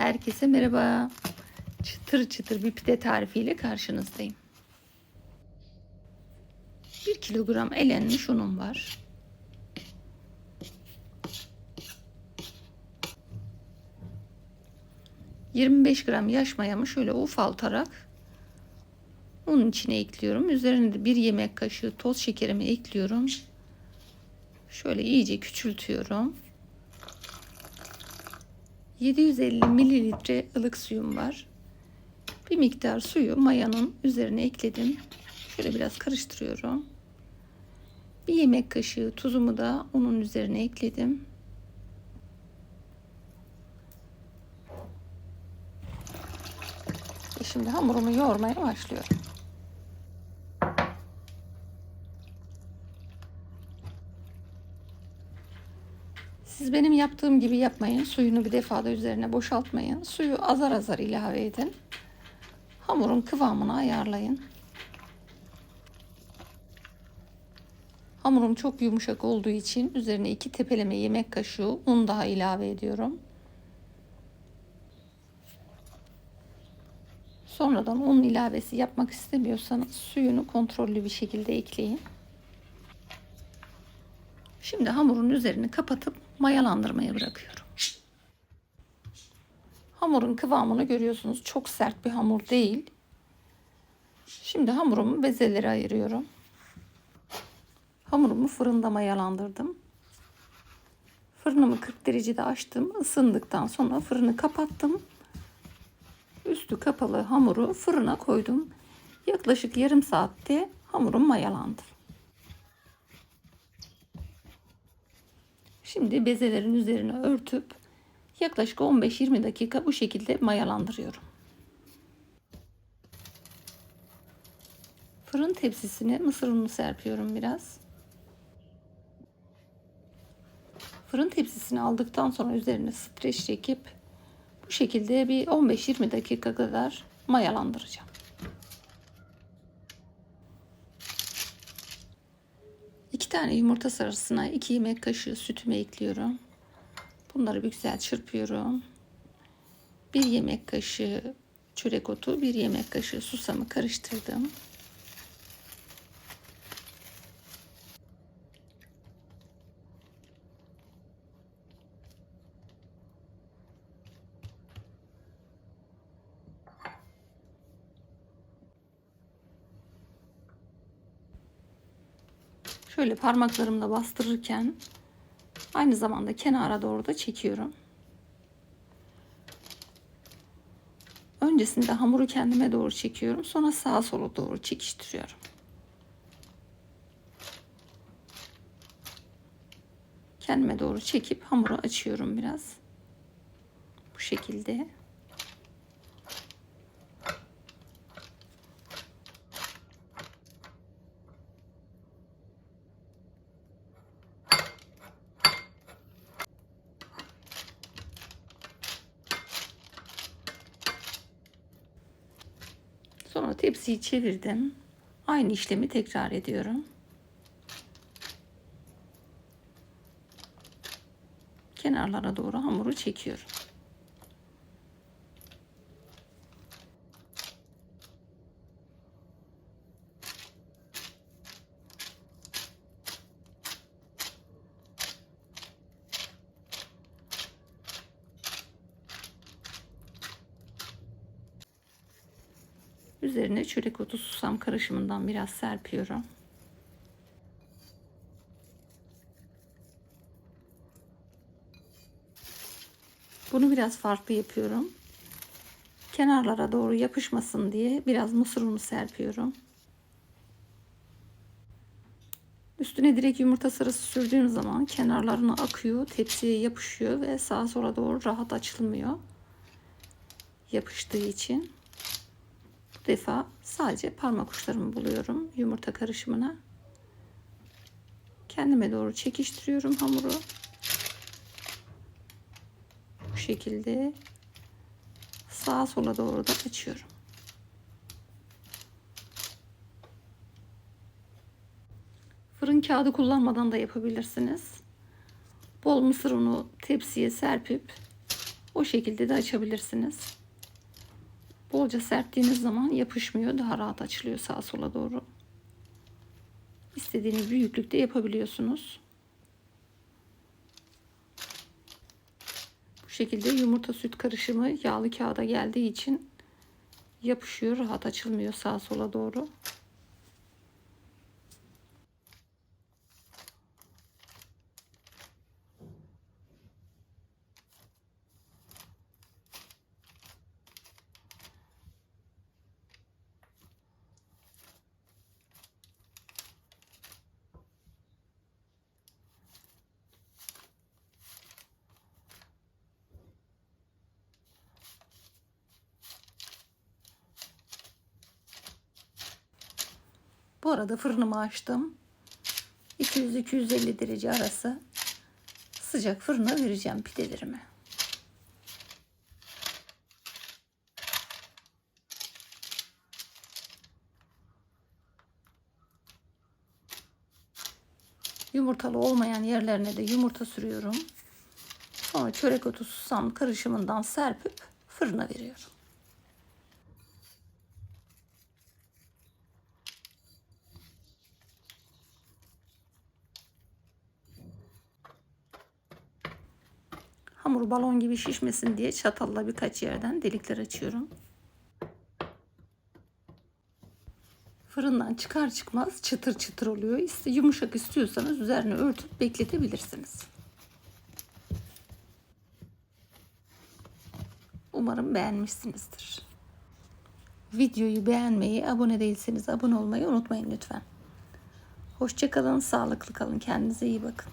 Herkese merhaba. Çıtır çıtır bir pide tarifiyle karşınızdayım. 1 kilogram elenmiş unum var. ...25 gram yaş mayamı şöyle ufaltarak... ...unun içine ekliyorum. Üzerine de bir yemek kaşığı toz şekerimi ekliyorum. Şöyle iyice küçültüyorum. 750 mililitre ılık suyum var. Bir miktar suyu mayanın üzerine ekledim. Şöyle biraz karıştırıyorum. Bir yemek kaşığı tuzumu da unun üzerine ekledim. Ve şimdi hamurumu yoğurmaya başlıyorum. Siz benim yaptığım gibi yapmayın. Suyunu bir defada üzerine boşaltmayın. Suyu azar azar ilave edin. Hamurun kıvamını ayarlayın. Hamurum çok yumuşak olduğu için üzerine iki tepeleme yemek kaşığı un daha ilave ediyorum. Sonradan un ilavesi yapmak istemiyorsanız suyunu kontrollü bir şekilde ekleyin. Şimdi hamurun üzerini kapatıp mayalandırmaya bırakıyorum. Hamurun kıvamını görüyorsunuz. Çok sert bir hamur değil. Şimdi hamurumu bezelere ayırıyorum. Hamurumu fırında mayalandırdım. Fırınımı 40 derecede açtım. Isındıktan sonra fırını kapattım. Üstü kapalı hamuru fırına koydum. Yaklaşık yarım saatte hamurum mayalandı. Şimdi bezelerin üzerine örtüp yaklaşık 15-20 dakika bu şekilde mayalandırıyorum. Fırın tepsisine mısır unu serpiyorum biraz. Fırın tepsisini aldıktan sonra üzerine streç çekip bu şekilde bir 15-20 dakika kadar mayalandıracağım. Tane yumurta sarısına iki yemek kaşığı sütümü ekliyorum. Bunları bir güzel çırpıyorum. Bir yemek kaşığı çörek otu, bir yemek kaşığı susamı karıştırdım. Şöyle parmaklarımla bastırırken aynı zamanda kenara doğru da çekiyorum. Öncesinde hamuru kendime doğru çekiyorum. Sonra sağa sola doğru çekiştiriyorum. Kendime doğru çekip hamuru açıyorum biraz. Bu şekilde. Sonra tepsiyi çevirdim. Aynı işlemi tekrar ediyorum. Kenarlara doğru hamuru çekiyorum. Üzerine çörek otu susam karışımından biraz serpiyorum. Bunu biraz farklı yapıyorum. Kenarlara doğru yapışmasın diye biraz mısır unu serpiyorum. Üstüne direkt yumurta sarısı sürdüğüm zaman kenarlarına akıyor, tepsiye yapışıyor ve sağa sola doğru rahat açılmıyor. Yapıştığı için. Defa sadece parmak uçlarımı buluyorum yumurta karışımına. Kendime doğru çekiştiriyorum hamuru. Bu şekilde sağa sola doğru da açıyorum. Fırın kağıdı kullanmadan da yapabilirsiniz. Bol mısır unu tepsiye serpip O şekilde de açabilirsiniz. Bolca serptiğiniz zaman yapışmıyor. Daha rahat açılıyor sağa sola doğru. İstediğiniz büyüklükte yapabiliyorsunuz. Bu şekilde yumurta süt karışımı yağlı kağıda geldiği için yapışıyor. Rahat açılmıyor sağa sola doğru. Bu arada fırınımı açtım. 200-250 derece arası sıcak fırına vereceğim pidelerimi. Yumurtalı olmayan yerlerine de yumurta sürüyorum. Sonra çörek otu susam karışımından serpip fırına veriyorum. Hamur balon gibi şişmesin diye çatalla birkaç yerden delikler açıyorum. Fırından çıkar çıkmaz çıtır çıtır oluyor. Yumuşak istiyorsanız üzerine örtüp bekletebilirsiniz. Umarım beğenmişsinizdir. Videoyu beğenmeyi, abone değilseniz abone olmayı unutmayın lütfen. Hoşçakalın, sağlıklı kalın, kendinize iyi bakın.